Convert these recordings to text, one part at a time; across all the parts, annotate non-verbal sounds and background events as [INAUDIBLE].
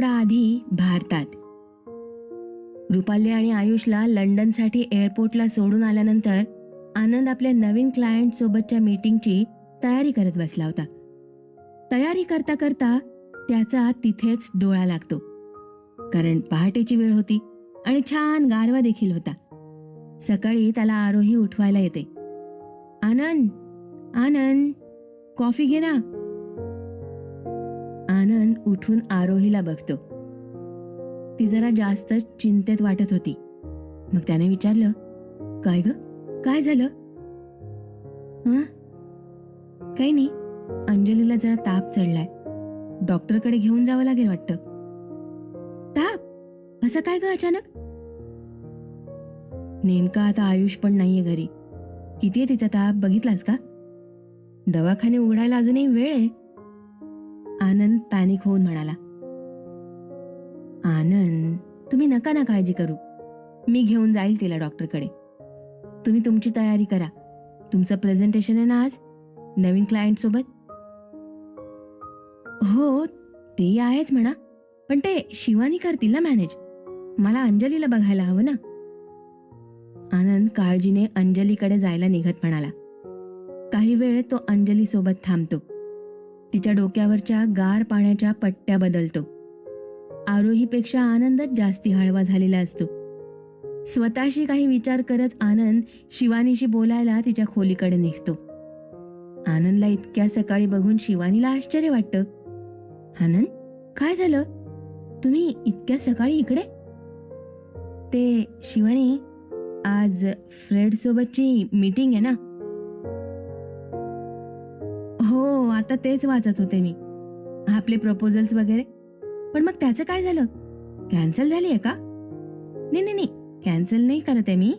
आठवडा आधी भारतात. रुपाली आणि आयुषला लंडनसाठी एअरपोर्टला सोडून आल्यानंतर आनंद आपल्या नवीन क्लायंट सोबतच्या मीटिंगची तयारी करत बसला होता. तयारी करता करता त्याचा तिथेच डोळा लागतो. कारण पहाटेची वेळ होती आणि छान गारवा देखील होता. सकाळी त्याला आरोही उठवायला येते. आनंद आनंद कॉफी घे ना. उठून आरोहीला बघतो. ती जरा जास्त चिंतेत वाटत होती. मग त्याने विचारलं काय ग? काय झालं? हां काही नाही. अंजलीला जरा ताप चढलाय. डॉक्टरकडे घेऊन जावं लागेल वाटतं. ताप? असं काय ग अचानक? नेमका आता आयुष पण नाहीये घरी. किती आहे तिचा ताप? बघितलास का? दवाखाने उघडायला अजूनही वेळ आहे. आनंद पॅनिक होऊन म्हणाला आनंद तुम्ही नका ना काळजी करू. मी घेऊन जाईल तिला डॉक्टरकडे तुम्ही तुमची तयारी करा. तुमचं प्रेझेंटेशन आहे ना आज? नवीन क्लायंट सोबत? हो ते आहेच म्हणा. पण ते शिवानी करतील ना मॅनेज मला अंजलीला बघायला हवं ना. आनंद काळजीने अंजलीकडे जायला निघत म्हणाला. काही वेळ तो अंजलीसोबत थांबतो. तिच्या डोक्यावरच्या गार पाण्याच्या पट्ट्या बदलतो. आरोहीपेक्षा आनंदच जास्ती हळवा झालेला असतो. स्वतःशी काही विचार करत आनंद शिवानीशी बोलायला तिच्या खोलीकडे निघतो. आनंदला इतक्या सकाळी बघून शिवानीला आश्चर्य वाटतं. आनंद काय झालं? तुम्ही इतक्या सकाळी इकडे? ते शिवानी आज फ्रेड सोबतची मीटिंग आहे ना? फक्त तेच वाचत होते मी. आपले प्रपोजल्स वगैरे. पण मग त्याचं काय झालं? कॅन्सल झाली आहे का? नाही नाही नाही. कॅन्सल नाही करत आहे मी.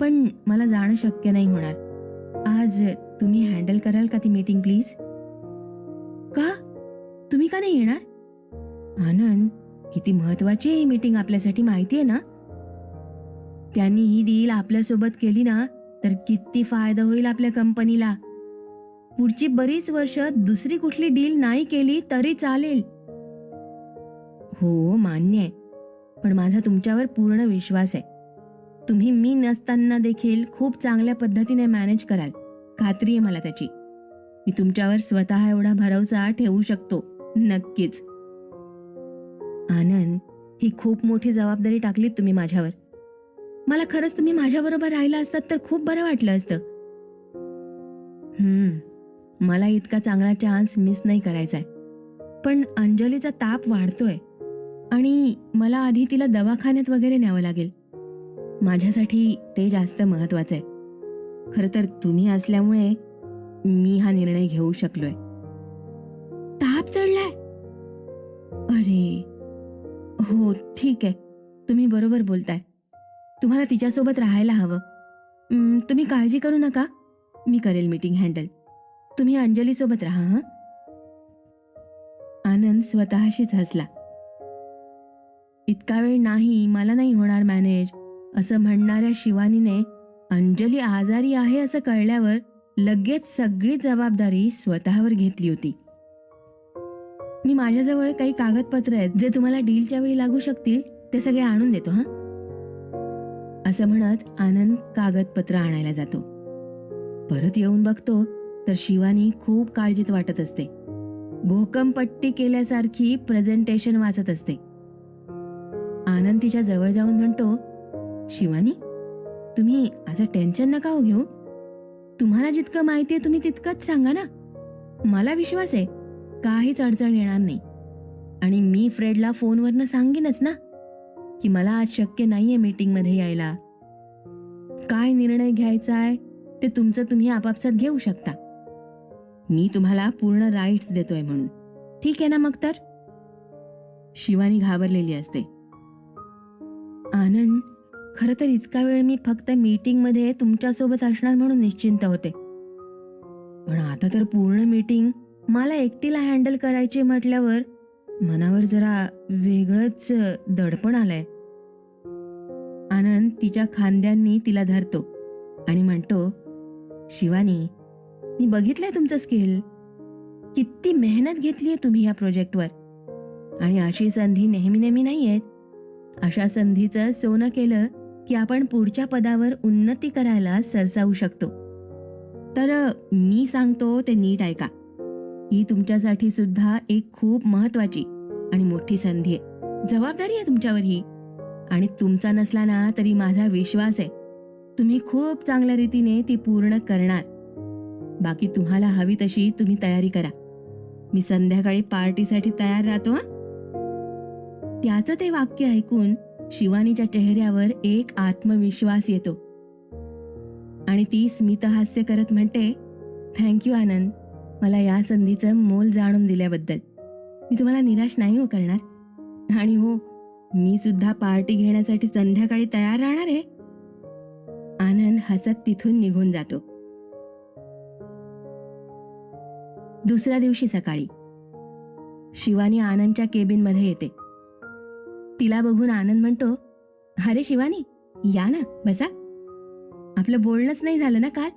पण मला जाणं शक्य नाही होणार. आज तुम्ही हँडल कराल का ती मीटिंग प्लीज का? तुम्ही का नाही येणार? आनंद किती महत्वाची ही मीटिंग आपल्यासाठी माहिती आहे ना? त्यांनी ही डील आपल्यासोबत केली ना तर किती फायदा होईल आपल्या कंपनीला पुढची बरीच वर्ष दुसरी कुठली डील नाही केली तरी चालेल. हो मान्य आहे. पण माझा तुमच्यावर पूर्ण विश्वास आहे. तुम्ही मी नसताना देखील खूप चांगल्या पद्धतीने मॅनेज कराल. खात्री आहे मला त्याची. मी तुमच्यावर स्वतः एवढा भरवसा ठेवू शकतो. नक्कीच. आनंद ही खूप मोठी जबाबदारी टाकलीत तुम्ही माझ्यावर. मला खरंच तुम्ही माझ्याबरोबर राहिला असतात तर खूप बरं वाटलं असतं. हम्म. मला इतका चांगला चान्स मिस नाही करायचाय. पण अंजलीचा ताप वाढतोय आणि मला आधी तिला दवाखान्यात वगैरे न्यावं लागेल. माझ्यासाठी ते जास्त महत्वाचं आहे खरं तर तुम्ही असल्यामुळे मी हा निर्णय घेऊ शकलोय. ताप चढलाय. अरे हो ठीक. आहे तुम्ही बरोबर बोलताय. तुम्हाला तिच्यासोबत राहायला हवं. तुम्ही काळजी करू नका. मी करेल मीटिंग हँडल. तुम्ही अंजलीसोबत राहा हं? आनंद स्वतःशीच हसला. इतका वेळ नाही मला नाही होणार मॅनेज असं म्हणणाऱ्या शिवानीने अंजली आजारी आहे असं कळल्यावर लगेच सगळी जबाबदारी स्वतःवर घेतली होती. मी माझ्याजवळ काही कागदपत्र आहेत जे तुम्हाला डीलच्या वेळी लागू शकतील ते सगळे आणून देतो हा? असं म्हणत आनंद कागदपत्र आणायला जातो. परत येऊन बघतो तर शिवानी खूप काळजीत वाटत असते. घोकमपट्टी केल्यासारखी प्रेझेंटेशन वाचत असते. आनंद तिच्या जवळ जाऊन म्हणतो शिवानी तुम्ही असं टेन्शन नका हो घेऊ. तुम्हाला जितकं माहिती आहे तुम्ही तितकंच सांगा ना. मला विश्वास आहे काहीच अडचण येणार नाही. आणि मी फ्रेडला फोनवरनं सांगेनच ना की मला आज शक्य नाहीये मीटिंगमध्ये यायला. काय निर्णय घ्यायचा आहे ते तुमचं तुम्ही आपापसात घेऊ शकता. मी तुम्हाला पूर्ण राईट्स देतोय म्हणून. ठीक आहे ना मग तर? शिवानी घाबरलेली असते. आनंद खरं तर इतका वेळ मी फक्त मीटिंगमध्ये तुमच्यासोबत असणार म्हणून निश्चिंत होते. पण आता तर पूर्ण मीटिंग मला एकटीला हँडल करायची म्हटल्यावर मनावर जरा वेगळंच दडपण आलंय. आनंद तिच्या खांद्यांनी तिला धरतो आणि म्हणतो शिवानी मी बघितलंय तुमचं स्किल. किती मेहनत घेतलीये तुम्ही या प्रोजेक्टवर. आणि अशी संधी नेहमी नेहमी नाहीयेत अशा संधीचं सोनं केलं की आपण पुढच्या पदावर उन्नती करायला सरसावू शकतो. तर मी सांगतो ते नीट ऐका. ही तुमच्यासाठी सुद्धा एक खूप महत्वाची आणि मोठी संधी आहे. जबाबदारी आहे तुमच्यावर ही. आणि तुमचा नसला ना तरी माझा विश्वास आहे. तुम्ही खूप चांगल्या रीतीने ती पूर्ण करणार. बाकी तुम्हाला हवी तशी तुम्ही तयारी करा. मी संध्याकाळी पार्टीसाठी तयार राहतो त्याचं ते वाक्य ऐकून शिवानीच्या चेहऱ्यावर एक आत्मविश्वास येतो. आणि ती स्मितहास्य करत म्हणते थँक्यू आनंद मला या संधीचं मोल जाणून दिल्याबद्दल. मी तुम्हाला निराश नाही हो करणार. आणि हो मी सुद्धा पार्टी घेण्यासाठी संध्याकाळी तयार राहणार आहे. आनंद हसत तिथून निघून जातो. दुसऱ्या दिवशी सकाळी. शिवानी आनंदच्या केबिनमध्ये येते. तिला बघून आनंद म्हणतो अरे शिवानी या ना बसा. आपलं बोलणंच नाही झालं ना काल?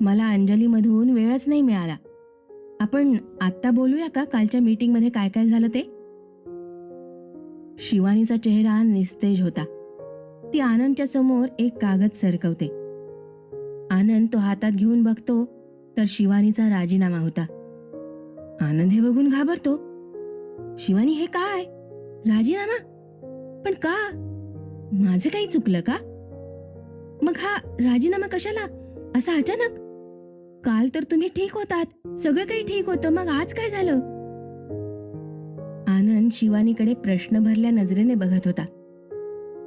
मला अंजलीमधून वेळच नाही मिळाला. आपण आत्ता बोलूया का? कालच्या मीटिंगमध्ये काय काय झालं ते? शिवानीचा चेहरा निस्तेज होता. ती आनंदच्या समोर एक कागद सरकवते. आनंद तो हातात घेऊन बघतो तर शिवानीचा राजीनामा होता. आनंद हे बघून घाबरतो. शिवानी हे काय? राजीनामा? पण का? माझं काही चुकलं का? मग हा राजीनामा कशाला? असा अचानक? काल तर तुम्ही ठीक होतात. सगळं काही ठीक होतं. मग आज काय झालं? आनंद शिवानीकडे प्रश्न भरल्या नजरेने बघत होता.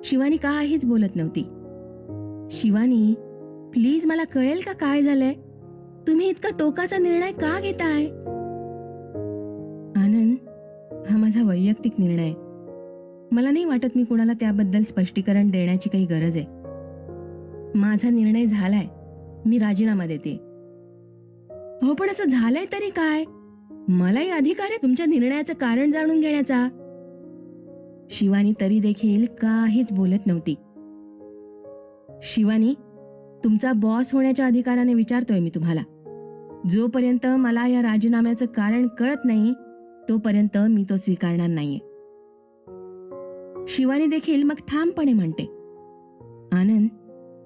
शिवानी काहीच बोलत नव्हती. शिवानी प्लीज मला कळेल का काय झालंय? तुम्ही इतका टोकाचा निर्णय का घेताय? माझा वैयक्तिक निर्णय. आहे. मला नाही वाटत मी कुणाला त्याबद्दल स्पष्टीकरण देण्याची काही गरज आहे. माझा निर्णय झालाय. मी राजीनामा देते. हो पण असं झालंय तरी काय? मलाही अधिकार आहे तुमच्या निर्णयाचं कारण जाणून घेण्याचा. शिवानी तरी देखील काहीच बोलत नव्हती. शिवानी तुमचा बॉस होण्याच्या अधिकाराने विचारतोय मी तुम्हाला. जोपर्यंत मला या राजीनाम्याचं कारण कळत नाही तोपर्यंत मी तो स्वीकारणार नाहीये. शिवानी देखील मग ठामपणे म्हणते आनंद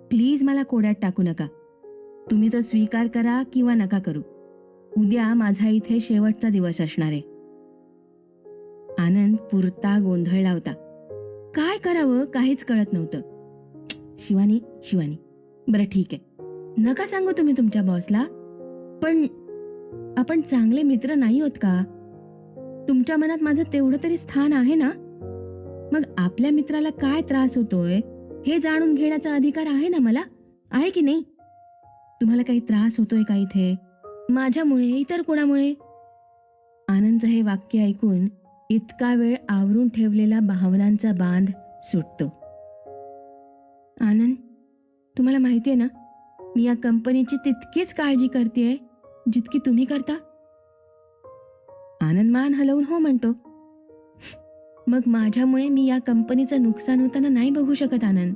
प्लीज मला कोड्यात टाकू नका. तुम्ही तो स्वीकार करा किंवा नका करू. उद्या माझा इथे शेवटचा दिवस असणार आहे. आनंद पुरता गोंधळला होता काय करावं? काहीच कळत नव्हतं. शिवानी शिवानी बरं ठीक आहे. नका सांगू तुम्ही तुमच्या बॉसला पण आपण चांगले मित्र नाही होत का? तुमच्या मनात माझं तेवढं तरी स्थान आहे ना? मग आपल्या मित्राला काय त्रास होतोय हे जाणून घेण्याचा अधिकार आहे ना मला? आहे की नाही? तुम्हाला काही त्रास होतोय का इथे? माझ्यामुळे इतर कोणामुळे? आनंदचं हे वाक्य ऐकून इतका वेळ आवरून ठेवलेला भावनांचा बांध सुटतो. आनंद तुम्हाला माहितीये ना मी या कंपनीची तितकीच काळजी करते जितकी तुम्ही करता. आनंद मान हलवून हो म्हणतो. मग माझ्यामुळे मी या कंपनीचं नुकसान होताना नाही बघू शकत आनंद.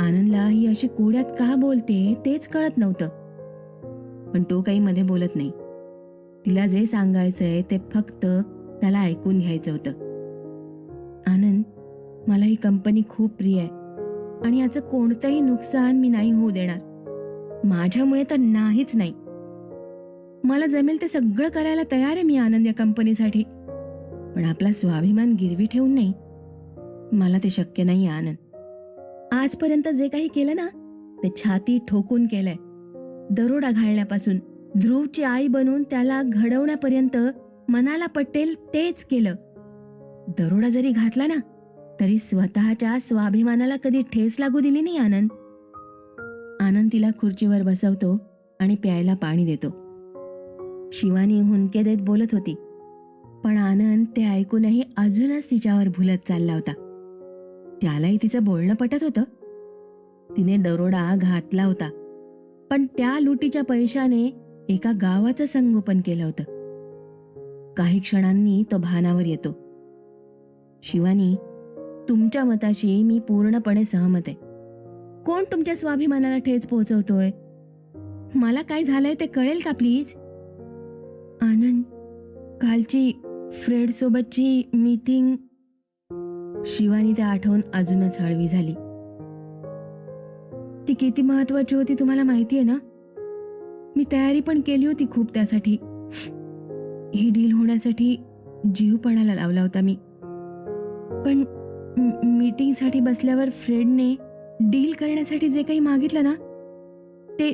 आनंदला ही अशी कोड्यात का बोलते तेच कळत नव्हतं. पण तो काही मध्ये बोलत नाही. तिला जे सांगायचंय ते फक्त त्याला ऐकून घ्यायचं होतं. आनंद मला ही कंपनी खूप प्रिय आहे. आणि याचं कोणतंही नुकसान मी नाही होऊ देणार. माझ्यामुळे तर नाहीच नाही. मला जमेल ते सगळं करायला तयार आहे मी आनंद या कंपनीसाठी. पण आपला स्वाभिमान गिरवी ठेवून नाही. मला ते शक्य नाही आनंद. आजपर्यंत जे काही केलं ना ते छाती ठोकून केलंय. दरोडा घालण्यापासून ध्रुवची आई बनून त्याला घडवण्यापर्यंत मनाला पटेल तेच केलं. दरोडा जरी घातला ना तरी स्वतःच्या स्वाभिमानाला कधी ठेस लागू दिली नाही आनंद. आनंद तिला खुर्चीवर बसवतो आणि प्यायला पाणी देतो. शिवानी हुंदके देत बोलत होती. पण आनंद ते ऐकूनही अजूनच तिच्यावर भुलत चालला होता. त्यालाही तिचं बोलणं पटत होतं. तिने दरोडा घातला होता. पण त्या लुटीच्या पैशाने एका गावाचं संगोपन केलं होतं. काही क्षणांनी तो भानावर येतो. शिवानी तुमच्या मताशी मी पूर्णपणे सहमत आहे. कोण तुमच्या स्वाभिमानाला ठेच पोहोचवतोय? मला काय झालंय ते कळेल का प्लीज? आनंद कालची फ्रेडसोबतची मीटिंग. शिवानी त्या आठवून अजूनच हळवी झाली. ती किती महत्वाची होती तुम्हाला माहिती आहे ना? मी तयारी पण केली होती खूप त्यासाठी. ही डील होण्यासाठी जीवपणाला लावला होता मी. पण मीटिंगसाठी बसल्यावर फ्रेडने डील करण्यासाठी जे काही मागितलं ना ते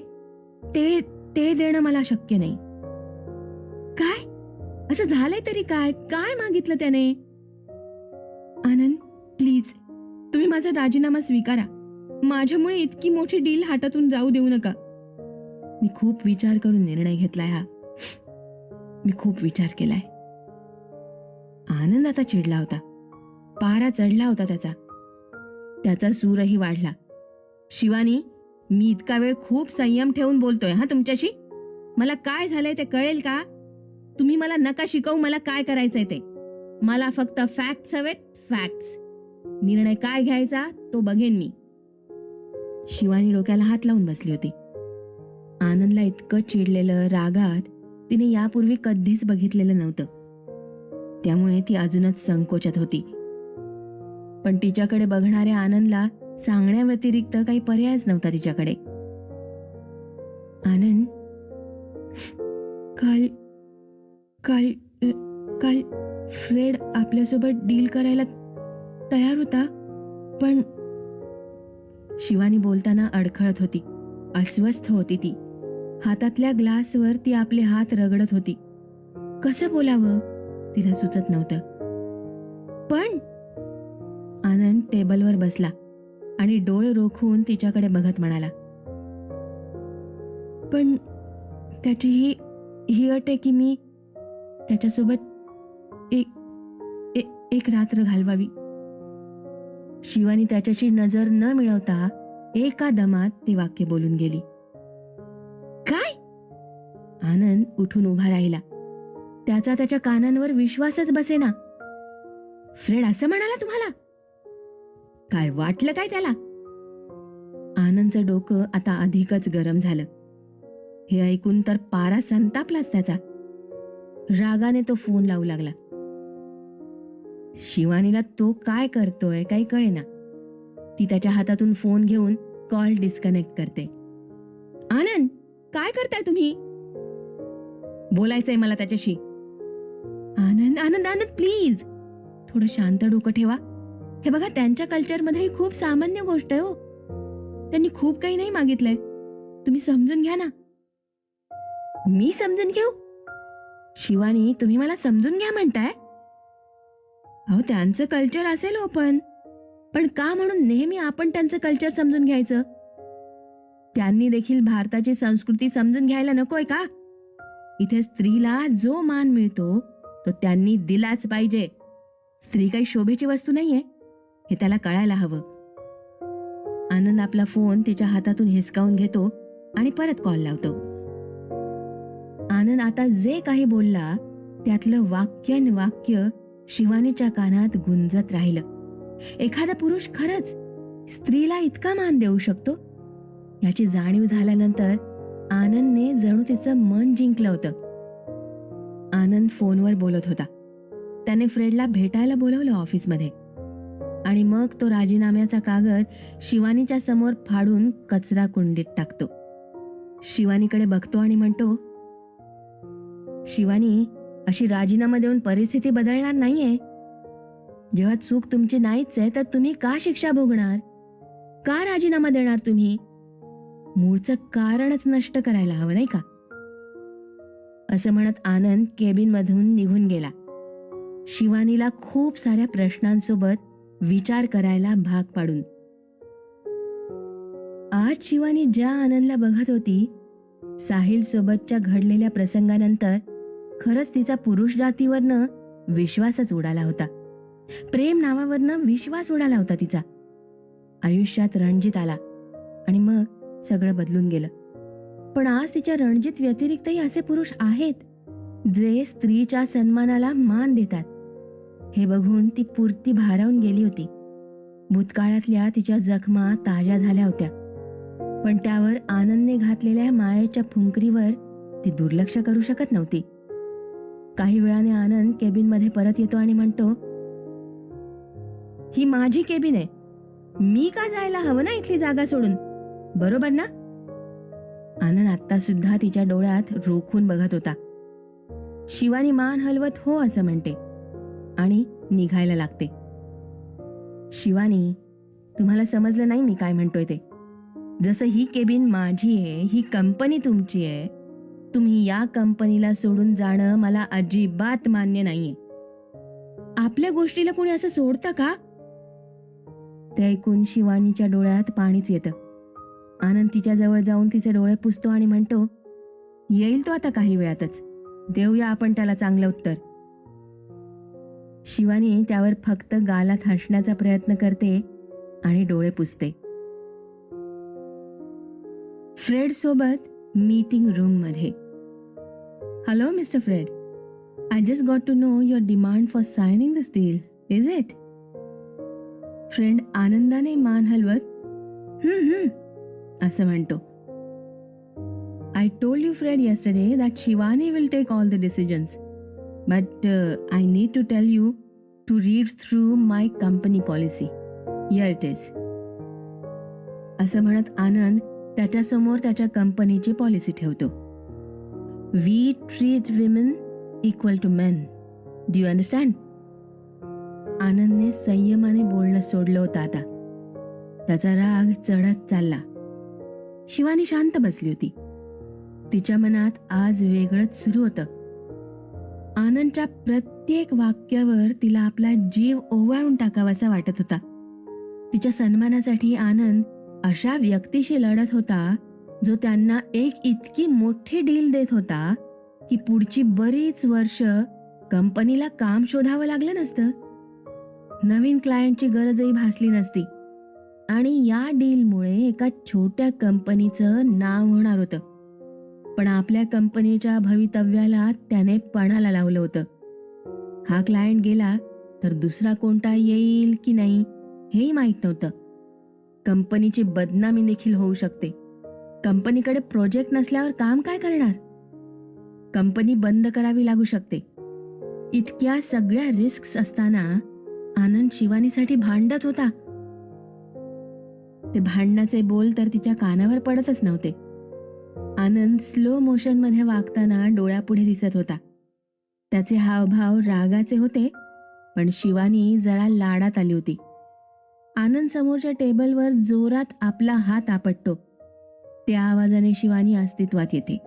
ते ते देणं मला शक्य नाही. असं झालंय तरी काय? काय मागितलं त्याने? आनंद प्लीज तुम्ही माझा राजीनामा स्वीकारा. माझ्यामुळे इतकी मोठी डील हातातून जाऊ देऊ नका. मी खूप विचार करून निर्णय घेतलाय हा. मी खूप विचार केलाय. आनंद आता चिडला होता. पारा चढला होता त्याचा. त्याचा सूरही वाढला. शिवानी मी इतका वेळ खूप संयम ठेवून बोलतोय हा तुमच्याशी? मला काय झालंय ते कळेल का? तुम्ही मला नका शिकवू मला काय करायचंय ते? मला फक्त फॅक्ट्स हवेत फॅक्ट्स निर्णय काय घ्यायचा तो बघेन मी. शिवानी डोक्याला हात लावून बसली होती. आनंदला इतकं चिडलेलं रागात तिने यापूर्वी कधीच बघितलेलं नव्हतं. त्यामुळे ती अजूनच संकोचात होती. पण तिच्याकडे बघणाऱ्या आनंदला सांगण्याव्यतिरिक्त काही पर्यायच नव्हता तिच्याकडे. आनंद काल काल फ्रेड आपल्यासोबत डील करायला तयार होता पण शिवानी बोलताना अडखळत होती. अस्वस्थ होती ती. हातातल्या ग्लासवर ती आपले हात रगडत होती. कसं बोलावं? तिला सुचत नव्हतं. पण आनंद टेबलवर बसला आणि डोळे रोखून तिच्याकडे बघत म्हणाला पण त्याची ही ही अट आहे की मी त्याच्यासोबत एक एक रात्र घालवावी. शिवानी त्याच्याशी नजर न मिळवता एका दमात ती वाक्य बोलून गेली. काय? आनंद उठून उभा राहिला. त्याचा त्याच्या कानांवर विश्वासच बसेना. फ्रेड असं म्हणाला तुम्हाला? काय वाटलं काय त्याला? आनंदचं डोकं आता अधिकच गरम झालं. हे ऐकून तर पारा संतापलाच त्याचा. रागाने तो फोन लावू लागला. शिवानीला तो काय करतोय काही कळेना. ती त्याच्या हातातून फोन घेऊन कॉल डिस्कनेक्ट करते. आनंद काय करताय तुम्ही? बोलायचंय मला त्याच्याशी. आनंद आनंद आनंद प्लीज थोडं शांत डोकं ठेवा. हे बघा त्यांच्या कल्चरमध्ये ही खूप सामान्य गोष्ट आहे हो. त्यांनी खूप काही नाही मागितलंय. तुम्ही समजून घ्या ना. मी समजून घेऊ? शिवानी तुम्ही मला समजून घ्या म्हणताय. अहो त्यांचं कल्चर असेल हो पण. पण का म्हणून नेहमी आपण त्यांचं कल्चर समजून घ्यायचं? त्यांनी देखील भारताची संस्कृती समजून घ्यायला नकोय का? इथे स्त्रीला जो मान मिळतो तो त्यांनी दिलाच पाहिजे. स्त्री काही शोभेची वस्तू नाहीये. हे त्याला कळायला हवं. आनंद आपला फोन तिच्या हातातून हिसकावून घेतो आणि परत कॉल लावतो. आनंद आता जे काही बोलला त्यातलं वाक्य वाक्य शिवानीच्या कानात गुंजत राहिलं. एखादा पुरुष खरंच स्त्रीला इतका मान देऊ शकतो? याची जाणीव झाल्यानंतर आनंदने जणू तिचं मन जिंकलं होतं. आनंद फोनवर बोलत होता. त्याने फ्रेडला भेटायला बोलवलं ऑफिसमध्ये. आणि मग तो राजीनाम्याचा कागद शिवानीच्या समोर फाडून कचरा कुंडीत टाकतो. शिवानीकडे बघतो आणि म्हणतो शिवानी अशी राजीनामा देऊन परिस्थिती बदलणार नाहीये. जेव्हा चूक तुमची नाहीच आहे तर तुम्ही का शिक्षा भोगणार? का राजीनामा देणार तुम्ही? मूळचं कारणच नष्ट करायला हवं नाही का? असं म्हणत आनंद केबिन मधून निघून गेला. शिवानीला खूप साऱ्या प्रश्नांसोबत विचार करायला भाग पाडून. आज शिवानी ज्या आनंदला बघत होती साहिल सोबतच्या घडलेल्या प्रसंगानंतर खरंच तिचा पुरुष जातीवरनं विश्वासच उडाला होता. प्रेम नावावरनं विश्वास उडाला होता तिचा. आयुष्यात रणजित आला आणि मग सगळं बदलून गेलं. पण आज तिच्या रणजित व्यतिरिक्तही असे पुरुष आहेत जे स्त्रीच्या सन्मानाला मान देतात. हे बघून ती पुरती भारावून गेली होती. भूतकाळातल्या तिच्या जखमा ताज्या झाल्या होत्या. पण त्यावर आनंदने घातलेल्या मायेच्या फुंकरीवर ती दुर्लक्ष करू शकत नव्हती. काही वेळाने आनंद केबिनमध्ये परत येतो आणि म्हणतो ही माझी केबिन आहे. मी का जायला हवं ना इथली जागा सोडून? बरोबर ना? आनंद आता सुद्धा तिच्या डोळ्यात रोखून बघत होता. शिवानी मान हलवत हो असं म्हणते आणि निघायला लागते. शिवानी तुम्हाला समजलं नाही मी काय म्हणतोय ते. जसं ही केबिन माझी आहे ही कंपनी तुमची आहे तुम्ही या कंपनीला सोडून जाणं मला अजिबात मान्य नाहीये. आपल्या गोष्टीला कोणी असं सोडतं का? ते ऐकून शिवानीच्या डोळ्यात पाणीच येतं. आनंद तिच्या जवळ जाऊन तिचे डोळे पुसतो आणि म्हणतो येईल तो आता काही वेळातच. देऊया आपण त्याला चांगलं उत्तर. शिवानी त्यावर फक्त गालात हसण्याचा प्रयत्न करते आणि डोळे पुसते. फ्रेड सोबत meeting room Hello, hello mister I I just got to know demand demand for signing deal, is is it friend आनंदाने मान हलवत हम्म हम्म असं म्हणतो I told you friend yesterday that Shivani will take all the decisions but I need to tell you to read through my company policy yeah it is असं म्हणत आनंद त्याच्यासमोर त्याच्या कंपनीची पॉलिसी ठेवतो we treat women equal to men Do you understand आनंदने संयमाने बोलणं सोडलं होतं आता. त्याचा राग चढत चालला. शिवानी शांत बसली होती. तिच्या मनात आज वेगळंच सुरू होतं. आनंदच्या प्रत्येक वाक्यावर तिला आपला जीव ओवाळून टाकावासा वाटत होता. तिच्या सन्मानासाठी आनंद अशा व्यक्तीशी लढत होता जो त्यांना एक इतकी मोठी डील देत होता की पुढची बरीच वर्ष कंपनीला काम शोधावं लागलं नसतं. नवीन क्लायंटची गरजही भासली नसती. आणि या डीलमुळे एका छोट्या कंपनीचं नाव होणार होतं. पण आपल्या कंपनीच्या भवितव्याला त्याने पणाला लावलं होतं. हा क्लायंट गेला तर दुसरा कोणता येईल की नाही हेही माहीत नव्हतं. कंपनीची बदनामी देखील होऊ शकते. कंपनीकडे प्रोजेक्ट नसल्यावर काम काय करणार? कंपनी बंद करावी लागू शकते. इतक्या सगळ्या रिस्क असताना आनंद शिवानीसाठी भांडत होता. ते भांडणाचे बोल तर तिच्या कानावर पडतच नव्हते. आनंद स्लो मोशनमध्ये वागताना डोळ्यापुढे दिसत होता. त्याचे हावभाव रागाचे होते पण शिवानी जरा लाडात आली होती. आनंद समोरच्या टेबलवर जोरात आपला हात आपटतो. त्या आवाजाने शिवानी अस्तित्वात येते.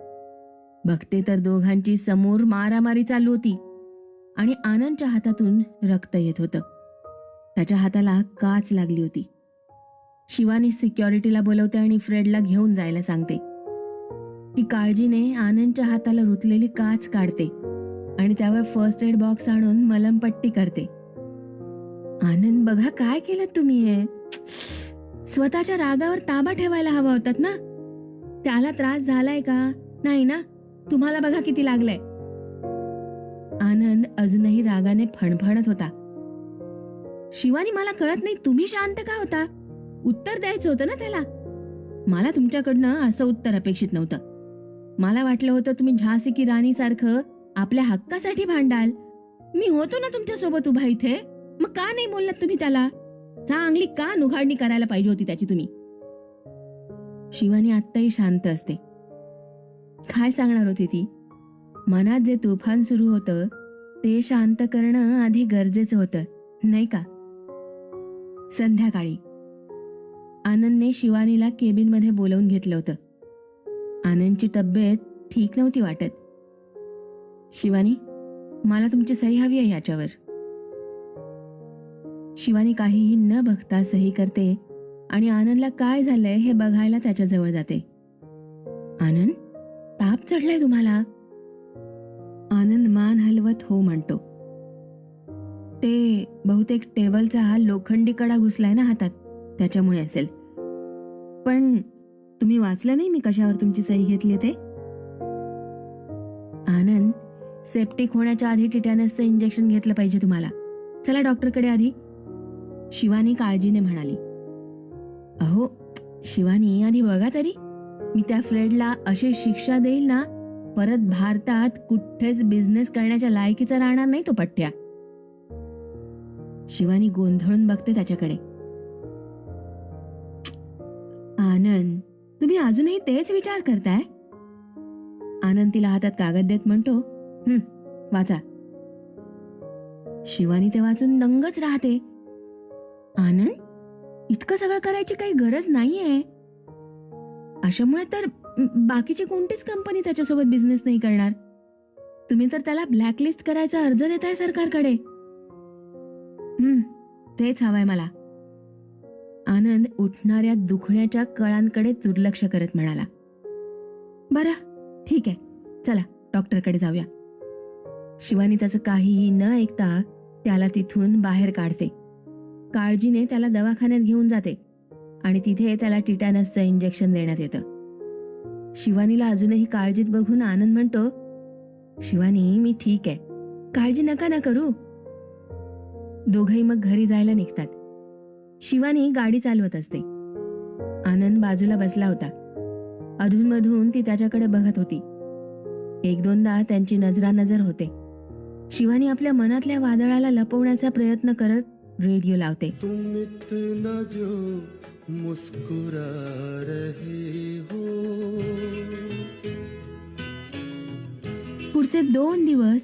बघते तर दोघांची समोर मारामारी चालू होती आणि आनंदच्या हातातून रक्त येत होतं. त्याच्या हाताला काच लागली होती. शिवानी सिक्युरिटीला बोलवते आणि फ्रेडला घेऊन जायला सांगते. ती काळजीने आनंदच्या हाताला रुतलेली काच काढते आणि त्यावर फर्स्ट एड बॉक्स आणून मलमपट्टी करते. आनंद बघा काय केलं तुम्ही [SNIFFS] स्वतःच्या रागावर ताबा ठेवायला हवा होतात ना? त्याला त्रास झालाय का? नाही ना? तुम्हाला बघा किती लागलंय. आनंद अजूनही रागाने फणफणत होता. शिवानी मला कळत नाही तुम्ही शांत का होता? उत्तर द्यायचं होतं ना त्याला? मला तुमच्याकडनं असं उत्तर अपेक्षित नव्हतं. मला वाटलं होतं तुम्ही झासी की राणी सारखं आपल्या हक्कासाठी भांडाल. मी होतो ना तुमच्यासोबत उभा इथे? मग का नाही बोललात तुम्ही त्याला? चांगली का नुघाडणी करायला पाहिजे होती त्याची तुम्ही. शिवानी आत्ताही शांत असते. काय सांगणार होती ती? मनात जे तुफान सुरू होतं ते शांत करणं आधी गरजेचं होतं नाही का? संध्याकाळी. आनंदने शिवानीला केबिनमध्ये बोलवून घेतलं होतं. आनंदची तब्येत ठीक नव्हती वाटत. शिवानी मला तुमची सही हवी आहे याच्यावर. शिवानी काहीही न बघता सही करते आणि आनंदला काय झालंय हे बघायला त्याच्याजवळ जाते. आनंद ताप चढलाय तुम्हाला? आनंद मान हलवत हो म्हणतो. ते बहुतेक टेबलचा हा लोखंडी कडा घुसलाय ना हातात त्याच्यामुळे असेल. पण तुम्ही वाचलं नाही मी कशावर तुमची सही घेतली ते? आनंद सेप्टिक होण्याच्या आधी टिटॅनसचं इंजेक्शन घेतलं पाहिजे तुम्हाला. चला डॉक्टरकडे आधी. शिवानी काळजीने म्हणाली. अहो शिवानी आधी बघा तरी. मी त्या फ्रेडला अशी शिक्षा देईल ना परत भारतात कुठेच बिझनेस करण्याच्या लायकीचा राहणार नाही तो पठ्या शिवानी गोंधळून बघते त्याच्याकडे. आनंद तुम्ही अजूनही तेच विचार करताय? आनंद तिला हातात कागद देत म्हणतो हम्म वाचा. शिवानी ते वाचून दंगच राहते. आनंद? इतकं सगळं करायची काही गरज नाहीये. अशामुळे तर बाकीची कोणतीच कंपनी त्याच्यासोबत बिझनेस नाही करणार. तुम्ही तर त्याला ब्लॅकलिस्ट करायचा अर्ज देताय सरकारकडे. हम्म तेच हवंय मला. आनंद उठणाऱ्या दुखण्याच्या कळांकडे दुर्लक्ष करत म्हणाला. बरं ठीक. आहे चला डॉक्टरकडे जाऊया. शिवानी त्याचं काहीही न ऐकता त्याला तिथून बाहेर काढते. काळजीने त्याला दवाखान्यात घेऊन जाते आणि तिथे त्याला टिटॅनसचं इंजेक्शन देण्यात येतं. शिवानीला अजूनही काळजीत बघून आनंद म्हणतो शिवानी मी ठीक आहे. काळजी नका ना करू. दोघही मग घरी जायला निघतात. शिवानी गाडी चालवत असते. आनंद बाजूला बसला होता. अधूनमधून ती त्याच्याकडे बघत होती. एक दोनदा त्यांची नजरानजर होते. शिवानी आपल्या मनातल्या वादळाला लपवण्याचा प्रयत्न करत रेडिओ लावते. जो मुस्कुरा रहे हो। पुढचे दोन दिवस